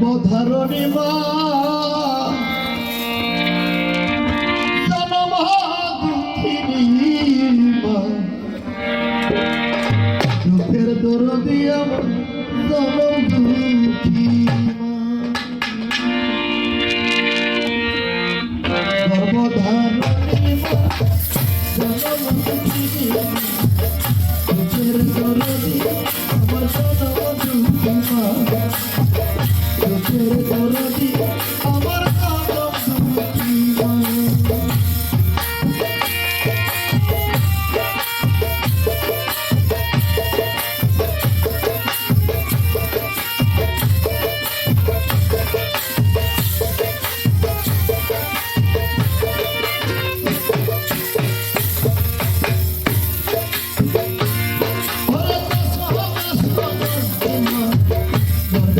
দুঃখিনী মা দুঃখের দরদি আমার জনম দুঃখী জনম দুঃখিনী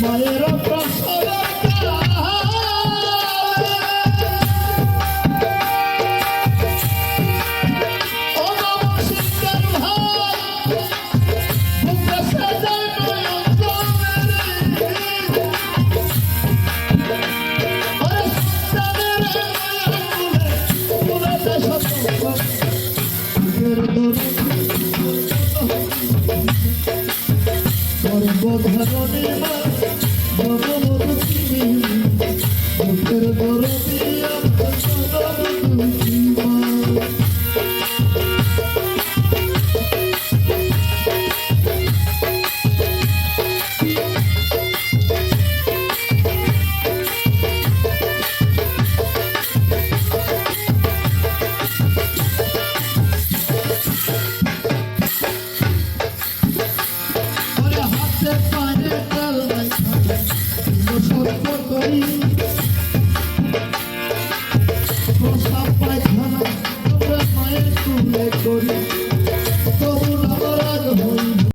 মায়ের বুকের ভগবান ভগবতী Puerto Rico.